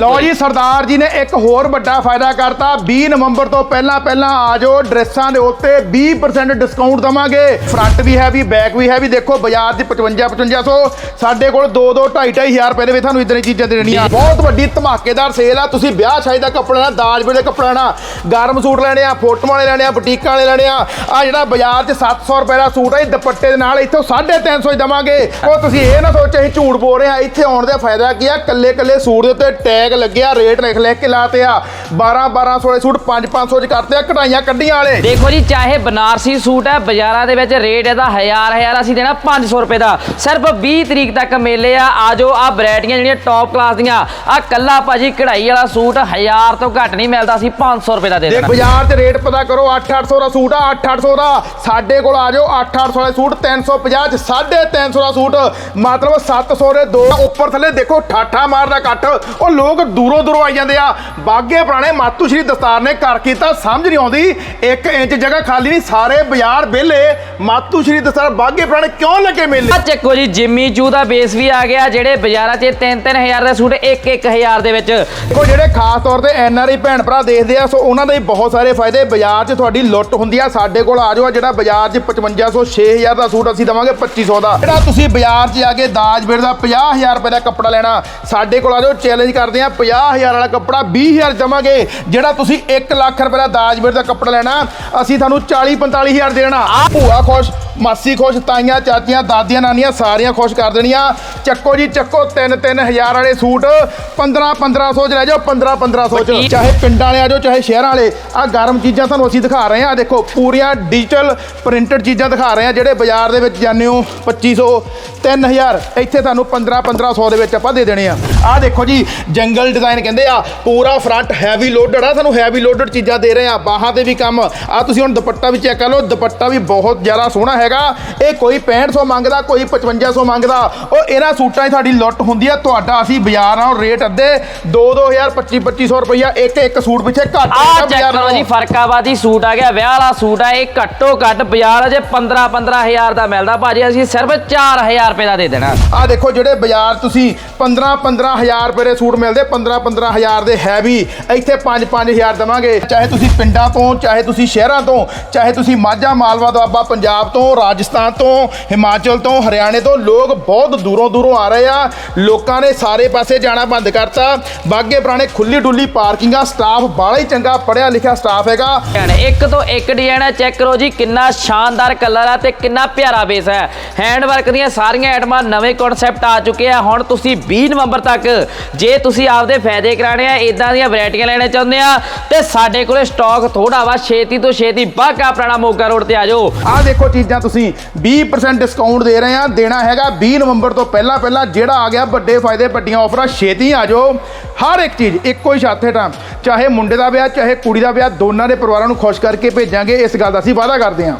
ਲਓ ਜੀ ਸਰਦਾਰ ਜੀ ਨੇ ਇੱਕ ਹੋਰ ਵੱਡਾ ਫਾਇਦਾ ਕਰਤਾ। 20 ਨਵੰਬਰ ਤੋਂ ਪਹਿਲਾਂ ਪਹਿਲਾਂ ਆ ਜਾਓ ਡਰੈਸਾਂ ਦੇ ਉੱਤੇ 20% ਡਿਸਕਾਊਂਟ ਦਵਾਂਗੇ। ਫਰੰਟ ਵੀ ਹੈ ਵੀ ਬੈਕ ਵੀ ਹੈ ਵੀ ਦੇਖੋ ਬਾਜ਼ਾਰ ਦੀ 55 5500 ਸਾਡੇ ਕੋਲ 2 2 2.5 2.5 ਰੁਪਏ ਦੇ ਵਿੱਚ ਤੁਹਾਨੂੰ ਇਦਾਂ ਦੀ ਚੀਜ਼ਾਂ ਦੇਣੀਆਂ। ਬਹੁਤ ਵੱਡੀ ਧਮਾਕੇਦਾਰ ਸੇਲ ਆ। ਤੁਸੀਂ ਵਿਆਹ ਸ਼ਾਦੀ ਦਾ ਕੱਪੜਾ ਲੈਣਾ ਦਾਜ ਵੇਲੇ ਕੱਪੜਾ ਲੈਣਾ ਗਰਮ ਸੂਟ ਲੈਣੇ ਆ ਫੋਟੋਆਂ ਵਾਲੇ ਲੈਣੇ ਆ ਬੁਟੀਕਾਂ ਵਾਲੇ ਲੈਣੇ ਆ। ਆ ਜਿਹੜਾ ਬਾਜ਼ਾਰ 'ਚ 700 ਰੁਪਏ ਦਾ ਸੂਟ ਹੈ ਇਹ ਦੁਪੱਟੇ ਦੇ ਨਾਲ ਇੱਥੋਂ 350 ਹੀ ਦਵਾਂਗੇ। ਉਹ ਤੁਸੀਂ ਇਹ ਨਾ ਸੋਚੋ ਅਸੀਂ ਝੂਠ ਬੋਲ ਰਹੇ ਆ। ਇੱਥੇ ਆਉਣ ਦਾ ਫਾਇਦਾ ਕੀ ਆ? ਕੱਲੇ ਕੱਲੇ ਸੂਟ ਦੇ ਉੱਤੇ ਟੈਗ ਲੱਗਿਆ ਰੇਟ ਲਿਖ ਲਿਖ ਕੇ ਲਾਤੇ ਆ। 12 1200 ਵਾਲੇ ਸੂਟ 5 500 ਚ ਕਰਤੇ ਆ ਕਢਾਈਆਂ ਕੱਢੀਆਂ ਵਾਲੇ। ਦੇਖੋ ਜੀ ਚਾਹੇ ਬਨਾਰਸੀ ਸੂਟ ਹੈ ਬਾਜ਼ਾਰਾਂ ਦੇ ਵਿੱਚ ਰੇਟ ਇਹਦਾ ਹਜ਼ਾਰ ਹਜ਼ਾਰ ਅਸੀਂ ਦੇਣਾ 500 ਰੁਪਏ ਦਾ। ਸਿਰਫ 20 ਤਰੀਕ ਤੱਕ ਮੇਲੇ ਆ ਆਜੋ ਆ ਵੈਰਾਈਟੀਆਂ ਜਿਹੜੀਆਂ ਟੌਪ ਕਲਾਸ ਦੀਆਂ ਆ ਕੱਲਾ ਭਾਜੀ ਕਢਾਈ ਵਾਲਾ ਸੂਟ ਹਜ਼ਾਰ ਤੋਂ ਘੱਟ ਨਹੀਂ ਮਿਲਦਾ ਸੀ 500 ਰੁਪਏ ਦਾ ਦੇ ਦੇਖ ਦੇਣਾ। ਬਾਜ਼ਾਰ 'ਚ ਰੇਟ ਪਤਾ ਕਰੋ 8-800 ਦਾ ਸੂਟ ਆ 8-800 ਦਾ। ਸਾਡੇ ਕੋਲ ਆ ਜਾਓ 8-800 ਵਾਲੇ ਸੂਟ 350 ਚ 350 ਦਾ ਸੂਟ। ਮਤਲਬ 700 ਦੇ ਦੋ ਉੱਪਰ ਥੱਲੇ ਦੇਖੋ ਠਾਠਾ ਮਾਰਦਾ ਕੱਟ ਉਹ ਲੋਕ ਦੂਰੋਂ ਦੂਰੋਂ ਆਈ ਜਾਂਦੇ ਆ। ਬਾਗੇ ਪੁਰਾਣੇ ਮਾਤੂ ਸ਼੍ਰੀ ਦਸਤਾਰ ਨੇ ਕਰ ਕੀਤਾ ਸਮਝ ਨਹੀਂ ਆਉਂਦੀ। 1 ਇੰਚ ਜਗ੍ਹਾ ਖਾਲੀ ਨਹੀਂ ਸਾਰੇ ਬਾਜ਼ਾਰ ਵਿਹਲੇ। ਮਾਤੂ ਸ਼੍ਰੀ ਦਸਤਾਰ ਬਾਗੇ ਪੁਰਾਣੇ ਕਿਉਂ ਲੱਗੇ ਮੇਲੇ? ਆ ਚੱਕੋ ਜੀ ਜਿਮੀ ਚੂ ਦਾ ਬੇਸ ਵੀ ਆ ਗਿਆ ਜਿਹੜੇ ਬਾਜ਼ਾਰਾਂ 'ਚ 3-3000 ਦੇ ਸੂਟ 1-1000 ਦੇ ਵਿੱਚ। ਦੇਖੋ ਜਿਹੜੇ ਖਾਸ ਤੌਰ ਤੇ ਐਨ ਆਰ ਆਈ ਭੈਣ ਭਰਾ ਦੇਖਦੇ ਆ ਸੋ ਉਹਨਾਂ ਦੇ ਬਹੁਤ ਸਾਰੇ ਫਾਇਦੇ। ਬਾਜ਼ਾਰ 'ਚ ਤੁਹਾਡੀ ਲੁੱਟ ਹੁੰਦੀ ਆ। ਸਾਡੇ ਕੋਲ ਆ ਜਾਓ ਜਿਹੜਾ ਬਾਜ਼ਾਰ 'ਚ 5500 6000 ਦਾ ਸੂਟ ਅਸੀਂ ਦਵਾਂਗੇ 2500 ਦਾ। ਜਿਹੜਾ ਤੁਸੀਂ ਬਾਜ਼ਾਰ 'ਚ ਜਾ ਕੇ ਦਾਜ ਬੇੜ ਦਾ 50000 ਰੁਪਏ ਦਾ ਕੱਪੜਾ ਲੈਣਾ ਸਾਡੇ ਕੋਲ ਆ ਜਾਓ ਚੈਲੰਜ ਕਰਦੇ ਆ। 50000 ਵਾਲਾ ਕੱਪੜਾ 20000 ਦਵਾਂਗੇ। ਜਿਹੜਾ ਤੁਸੀਂ 1 ਲੱਖ ਰੁਪਏ ਦਾ ਦਾਜ ਬੇੜ ਦਾ ਕੱਪੜਾ ਲੈਣਾ, ਅਸੀਂ ਤੁਹਾਨੂੰ 40 45000 ਦੇਣਾ। ਭੂਆ ਖੁਸ਼। ਮਾਸੀ ਖੁਸ਼ ਤਾਈਆਂ ਚਾਚੀਆਂ ਦਾਦੀਆਂ ਨਾਨੀਆਂ ਸਾਰੀਆਂ ਖੁਸ਼ ਕਰ ਦੇਣੀਆਂ। ਚੱਕੋ ਜੀ ਚੱਕੋ 3 3000 ਵਾਲੇ ਸੂਟ। 15 1500 ਚ ਲੈ ਜਾਓ 15 1500 ਚ। ਚਾਹੇ ਪਿੰਡਾਂ ਵਾਲੇ ਆ ਜਾਓ ਚਾਹੇ ਸ਼ਹਿਰਾਂ ਵਾਲੇ ਆ ਗਰਮ ਚੀਜ਼ਾਂ ਤੁਹਾਨੂੰ ਅਸੀਂ ਦਿਖਾ ਰਹੇ ਹਾਂ। ਆਹ ਦੇਖੋ ਪੂਰੀਆਂ ਡਿਜੀਟਲ ਪ੍ਰਿੰਟਡ ਚੀਜ਼ਾਂ ਦਿਖਾ ਰਹੇ ਹਾਂ ਜਿਹੜੇ ਬਾਜ਼ਾਰ ਦੇ ਵਿੱਚ ਜਾਂਦੇ ਹੋ 2500 3000 ਇੱਥੇ ਤੁਹਾਨੂੰ 15 1500 ਦੇ ਵਿੱਚ ਆਪਾਂ ਦੇ ਦੇਣੇ ਆ। ਆਹ ਦੇਖੋ ਜੀ ਜੰਗਲ ਡਿਜ਼ਾਈਨ ਕਹਿੰਦੇ ਆ ਪੂਰਾ ਫਰੰਟ ਹੈਵੀ ਲੋਡਡ ਆ ਤੁਹਾਨੂੰ ਹੈਵੀ ਲੋਡਡ ਚੀਜ਼ਾਂ ਦੇ ਰਹੇ ਆ ਬਾਹਾਂ ਤੇ ਵੀ ਕੰਮ। ਆ ਤੁਸੀਂ ਹੁਣ ਦੁਪੱਟਾ ਵੀ ਚੈੱਕ ਕਰ ਲਓ ਦੁਪੱਟਾ ਵੀ ਬਹੁਤ ਜ਼ਿਆਦਾ ਸੋਹਣਾ ਹੈਗਾ। ਇਹ ਕੋਈ 6500 ਮੰਗਦਾ ਕੋਈ 5500 ਮੰਗਦਾ। ਉਹ ਇਹਨਾਂ ਸੂਟਾਂ 'ਚ ਤੁਹਾਡੀ ਲੁੱਟ ਹੁੰਦੀ ਆ। ਤੁਹਾਡਾ ਅਸੀਂ ਬਾਜ਼ਾਰ ਨਾਲੋਂ ਰੇਟ ਅੱਧੇ 2 2000 25 2500 ਰੁਪਈਆ ਇੱਕ ਇੱਕ ਸੂਟ ਪਿੱਛੇ ਘੱਟ ਆ ਚੈੱਕ ਕਰੋ ਜੀ। ਫਰਕਾਬਾਦੀ ਸੂਟ ਆ ਗਿਆ। ਵਿਆਹ ਵਾਲਾ ਸੂਟ ਆ ਇਹ ਘੱਟੋ ਘੱਟ ਬਾਜ਼ਾਰ 'ਚ 15 15000 ਦਾ ਮਿਲਦਾ। ਭਾਜੀ ਅਸੀਂ ਸਿਰਫ 4000 ਰੁਪਏ ਦਾ ਦੇ ਦੇਣਾ। ਆ ਦੇਖੋ ਜਿਹੜੇ ਬਾਜ਼ਾਰ ਤੁਸੀਂ 15 15000 ਰੁਪਏ ਦੇ ਸੂਟ ਮਿਲਦੇ 15 15000 ਦੇ ਹੈਵੀ ਇੱਥੇ 5 5000 ਦਵਾਂਗੇ। ਚਾਹੇ ਤੁਸੀਂ ਪਿੰਡਾਂ ਤੋਂ ਚਾਹੇ ਤੁਸੀਂ ਸ਼ਹਿਰਾਂ ਤੋਂ ਚਾਹੇ ਤੁਸੀਂ ਮਾਝਾ ਮਾਲਵਾ ਦੁਆਬਾ ਪੰਜਾਬ ਤੋਂ ਰਾਜਸਥਾਨ ਤੋਂ ਹਿਮਾਚਲ ਤੋਂ ਹਰਿਆਣੇ ਤੋਂ ਲੋਕ ਬਹੁਤ ਦੂਰੋਂ ਦੂਰੋਂ ਆ ਰਹੇ ਆ। ਲੋਕਾਂ ਨੇ ਸਾਰੇ ਪਾਸੇ ਜਾਣਾ ਬੰਦ ਕਰਤਾ। ਬਾਗੇ ਪੁਰਾਣੇ ਖੁੱਲੀ ਡੁੱਲੀ ਪਾਰਕਿੰਗਾਂ ਸਟਾਫ ਬਾਹਲਾ ਹੀ ਚੰਗਾ ਪੜਿਆ ਲਿਖਿਆ ਸਟਾਫ ਹੈਗਾ। ਇੱਕ ਤੋਂ ਇੱਕ ਡਿਜ਼ਾਈਨ ਹੈ ਚੈੱਕ ਕਰੋ ਜੀ ਕਿੰਨਾ ਸ਼ਾਨਦਾਰ ਕਲਰ ਆ ਤੇ ਕਿੰਨਾ ਪਿਆਰਾ ਬੇਸ ਹੈ। ਹੈਂਡ ਵਰਕ ਦੀਆਂ ਸਾਰੀਆਂ ਆਈਟਮਾਂ ਨਵੇਂ ਕਨਸੈਪਟ ਆ ਚੁੱਕੇ ਆ। ਹੁਣ ਤੁਸੀਂ 20 ਨਵੰਬਰ ਤੱਕ ਜੇ ਤੁਸੀਂ ਆਪਦੇ ਫਾਇਦੇ ਕਰਾਣੇ ਆ ਇਦਾਂ ਦੀਆਂ ਵੈਰਾਈਟੀਆਂ ਲੈਣੇ ਚਾਹੁੰਦੇ ਆ ਤੇ ਸਾਡੇ ਕੋਲੇ ਸਟਾਕ ਥੋੜਾ ਵਾ ਛੇਤੀ ਤੋਂ ਛੇਤੀ ਬਾਗਾ ਪੁਰਾਣਾ ਮੋਗਾ ਰੋਡ ਤੇ ਆ ਜਾਓ। ਆਹ ਦੇਖੋ ਚੀਜ਼ਾਂ ਤੁਸੀਂ 20% ਡਿਸਕਾਊਂਟ ਦੇ ਰਹੇ ਆ ਦੇਣਾ ਹੈਗਾ 20 ਨਵੰਬਰ ਤੋਂ ਪਹਿਲਾਂ ਪਹਿਲਾਂ ਜਿਹੜਾ ਆ ਗਿਆ, ਵੱਡੇ ਫਾਇਦੇ ਵੱਡੀਆਂ ਆਫਰਾਂ ਛੇਤੀ ਆ ਜਾਓ। ਹਰ ਇੱਕ ਚੀਜ਼ ਇੱਕੋ ਹੀ ਛੱਤ ਹੇਠਾਂ। ਚਾਹੇ ਮੁੰਡੇ ਦਾ ਵਿਆਹ, ਚਾਹੇ ਕੁੜੀ ਦਾ ਵਿਆਹ, ਦੋਨਾਂ ਦੇ ਪਰਿਵਾਰਾਂ ਨੂੰ ਖੁਸ਼ ਕਰਕੇ ਭੇਜਾਂਗੇ। ਇਸ ਗੱਲ ਦਾ ਅਸੀਂ ਵਾਅਦਾ ਕਰਦੇ ਹਾਂ।